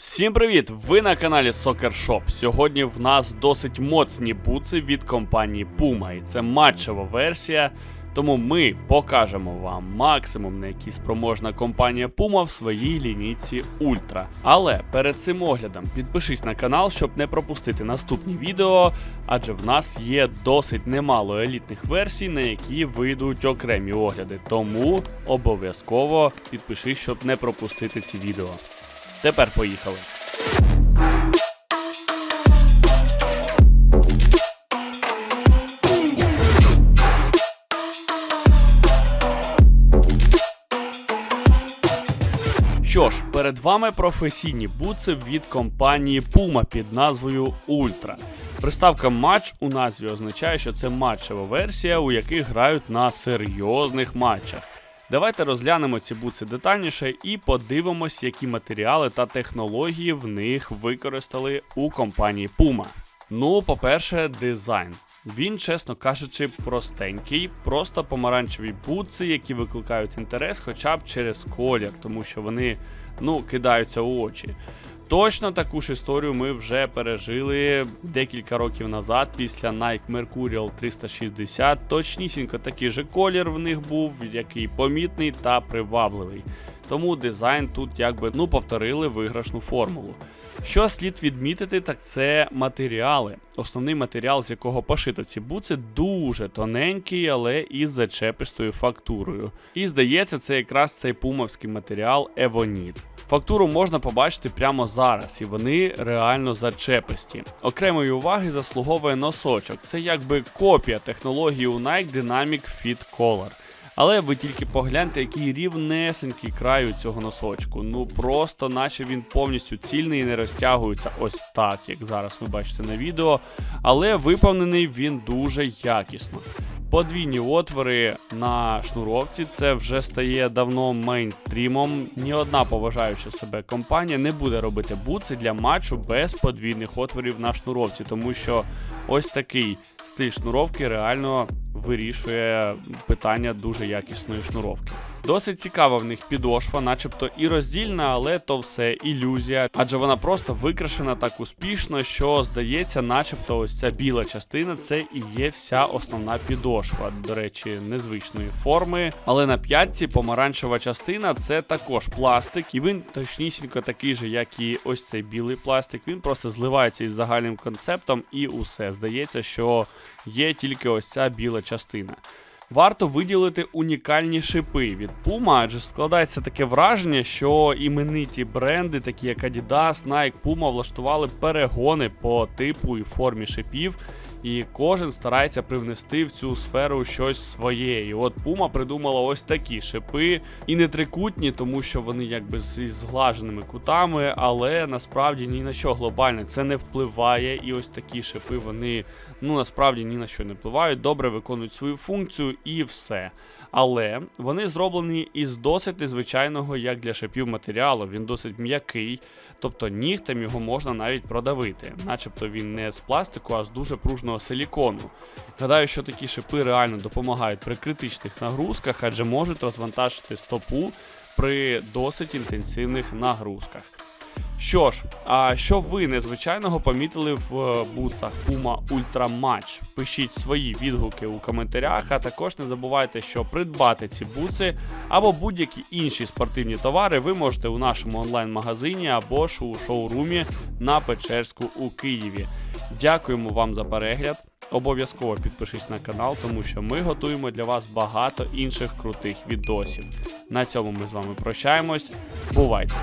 Всім привіт! Ви на каналі Soccer Shop. Сьогодні в нас досить моцні буци від компанії Puma, і це матчева версія. Тому ми покажемо вам максимум, на який спроможна компанія Puma в своїй лінійці Ультра. Але перед цим оглядом підпишись на канал, щоб не пропустити наступні відео, адже в нас є досить немало елітних версій, на які вийдуть окремі огляди. Тому обов'язково підпишись, щоб не пропустити ці відео. Тепер поїхали. Що ж, перед вами професійні бутси від компанії Puma під назвою Ultra. Приставка матч у назві означає, що це матчева версія, у яких грають на серйозних матчах. Давайте розглянемо ці буци детальніше і подивимось, які матеріали та технології в них використали у компанії Puma. Ну, по-перше, дизайн. Він, чесно кажучи, простенький, просто помаранчеві бутси, які викликають інтерес хоча б через колір, тому що вони ну, кидаються у очі. Точно таку ж історію ми вже пережили декілька років назад після Nike Mercurial 360. Точнісінько такий же колір в них був, який помітний та привабливий. Тому дизайн тут якби ну повторили виграшну формулу. Що слід відмітити, так це матеріали. Основний матеріал, з якого пошито ці буци, дуже тоненький, але із зачепистою фактурою. І здається, це якраз цей пумовський матеріал Евоніт. Фактуру можна побачити прямо зараз, і вони реально зачеписті. Окремої уваги заслуговує носочок. Це якби копія технології у Nike Dynamic Fit Color. Але ви тільки погляньте, який рівнесенький край у цього носочку. Ну просто наче він повністю цільний і не розтягується ось так, як зараз ви бачите на відео. Але виповнений він дуже якісно. Подвійні отвори на шнуровці це вже стає давно мейнстрімом. Ні одна поважаюча себе компанія не буде робити буци для матчу без подвійних отворів на шнуровці, тому що ось такий стиль шнуровки реально вирішує питання дуже якісної шнуровки. Досить цікава в них підошва, начебто і роздільна, але то все ілюзія, адже вона просто викрашена так успішно, що здається, начебто, ось ця біла частина це і є вся основна підошва. До речі, незвичної форми. Але на п'ятці помаранчева частина це також пластик, і він точнісінько такий же, як і ось цей білий пластик. Він просто зливається із загальним концептом, і усе здається, що є тільки ось ця біла частина. Варто виділити унікальні шипи від Puma, адже складається таке враження, що імениті бренди, такі як Adidas, Nike, Puma, влаштували перегони по типу і формі шипів, і кожен старається привнести в цю сферу щось своє. І от Puma придумала ось такі шипи, і не трикутні, тому що вони якби з із зглаженими кутами, але насправді ні на що глобальне це не впливає. І ось такі шипи вони ну насправді ні на що не впливають, добре виконують свою функцію і все. Але вони зроблені із досить незвичайного, як для шипів матеріалу. Він досить м'який, тобто нігтем його можна навіть продавити, начебто він не з пластику, а з дуже пружного силікону. Гадаю, що такі шипи реально допомагають при критичних нагрузках, адже можуть розвантажити стопу при досить інтенсивних нагрузках. Що ж, а що ви незвичайного помітили в е, бутсах Puma Ultra Match? Пишіть свої відгуки у коментарях, а також не забувайте, що придбати ці бутси або будь-які інші спортивні товари ви можете у нашому онлайн-магазині або ж у шоурумі на Печерську у Києві. Дякуємо вам за перегляд. Обов'язково підпишись на канал, тому що ми готуємо для вас багато інших крутих відосів. На цьому ми з вами прощаємось. Бувайте!